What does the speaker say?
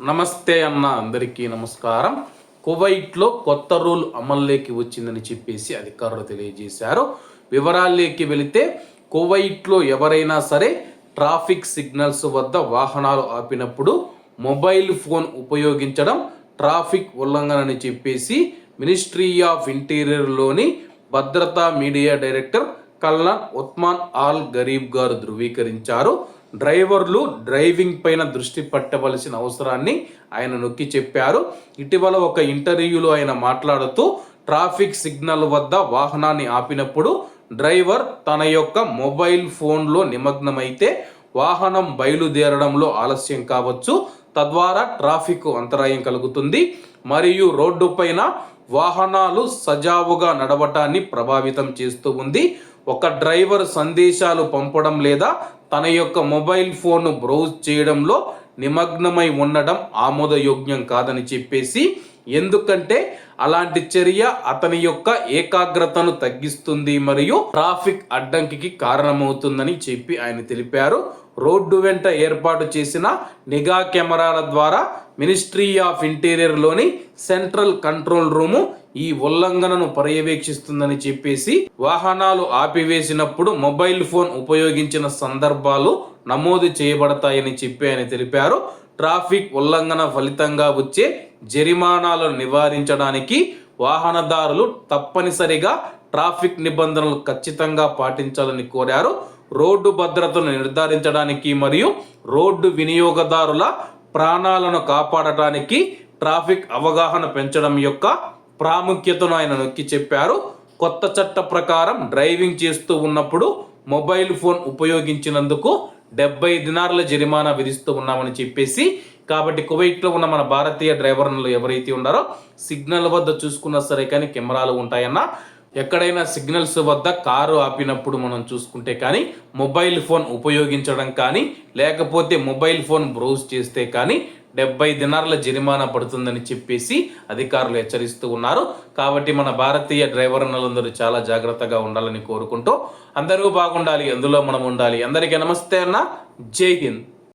నమస్తే అన్న అందరికీ నమస్కారం. కువైట్లో కొత్త రూల్ అమల్లోకి వచ్చిందని చెప్పేసి అధికారులు తెలియజేశారు. వివరాల్లోకి వెళితే కువైట్లో ఎవరైనా సరే ట్రాఫిక్ సిగ్నల్స్ వద్ద వాహనాలు ఆపినప్పుడు మొబైల్ ఫోన్ ఉపయోగించడం ట్రాఫిక్ ఉల్లంఘన అని చెప్పేసి మినిస్ట్రీ ఆఫ్ ఇంటీరియర్లోని భద్రతా మీడియా డైరెక్టర్ కల్నాన్ ఉత్మాన్ ఆల్ గరీబ్ గారు ధృవీకరించారు. డ్రైవర్లు డ్రైవింగ్ పైన దృష్టి పెట్టవలసిన అవసరాన్ని ఆయన నొక్కి చెప్పారు. ఇటీవల ఒక ఇంటర్వ్యూలో ఆయన మాట్లాడుతూ ట్రాఫిక్ సిగ్నల్ వద్ద వాహనాన్ని ఆపినప్పుడు డ్రైవర్ తన యొక్క మొబైల్ ఫోన్లో నిమగ్నమైతే వాహనం బయలుదేరడంలో ఆలస్యం కావచ్చు. తద్వారా ట్రాఫిక్ అంతరాయం కలుగుతుంది. మరియు రోడ్డు పైన వాహనాలు సజావుగా నడవటాన్ని ప్రభావితం చేస్తూ ఉంది. ఒక డ్రైవర్ సందేశాలు పంపడం లేదా తన యొక్క మొబైల్ ఫోన్ను బ్రౌజ్ చేయడంలో నిమగ్నమై ఉండడం ఆమోదయోగ్యం కాదని చెప్పేసి ఎందుకంటే అలాంటి చర్య అతని యొక్క ఏకాగ్రతను తగ్గిస్తుంది మరియు ట్రాఫిక్ అడ్డంకికి కారణమవుతుందని చెప్పి ఆయన తెలిపారు. రోడ్డు వెంట ఏర్పాటు చేసిన నిఘా కెమెరాల ద్వారా మినిస్ట్రీ ఆఫ్ ఇంటీరియర్లోని సెంట్రల్ కంట్రోల్ రూము ఈ ఉల్లంఘనను పర్యవేక్షిస్తుందని చెప్పేసి వాహనాలు ఆపివేసినప్పుడు మొబైల్ ఫోన్ ఉపయోగించిన సందర్భాలు నమోదు చేయబడతాయని చెప్పి ఆయన తెలిపారు. ట్రాఫిక్ ఉల్లంఘన ఫలితంగా వచ్చే జరిమానాలను నివారించడానికి వాహనదారులు తప్పనిసరిగా ట్రాఫిక్ నిబంధనలు ఖచ్చితంగా పాటించాలని కోరారు. రోడ్డు భద్రతను నిర్ధారించడానికి మరియు రోడ్డు వినియోగదారుల ప్రాణాలను కాపాడటానికి ట్రాఫిక్ అవగాహన పెంచడం యొక్క ప్రాముఖ్యతను ఆయన నొక్కి చెప్పారు. కొత్త చట్ట ప్రకారం డ్రైవింగ్ చేస్తూ ఉన్నప్పుడు మొబైల్ ఫోన్ ఉపయోగించినందుకు డెబ్బై దినార్ల జరిమానా విధిస్తూ ఉన్నామని చెప్పేసి కాబట్టి కువైట్లో ఉన్న మన భారతీయ డ్రైవర్లు ఎవరైతే ఉన్నారో సిగ్నల్ వద్ద చూసుకున్నా సరే కానీ కెమెరాలు ఉంటాయన్న. ఎక్కడైనా సిగ్నల్స్ వద్ద కారు ఆపినప్పుడు మనం చూసుకుంటే కానీ మొబైల్ ఫోన్ ఉపయోగించడం కానీ లేకపోతే మొబైల్ ఫోన్ బ్రౌజ్ చేస్తే కానీ డెబ్బై దినార్ల జరిమానా పడుతుందని చెప్పేసి అధికారులు హెచ్చరిస్తూ ఉన్నారు. కాబట్టి మన భారతీయ డ్రైవర్లందరూ చాలా జాగ్రత్తగా ఉండాలని కోరుకుంటూ అందరూ బాగుండాలి అందులో మనం ఉండాలి. అందరికీ నమస్తే అన్న. జై హింద్.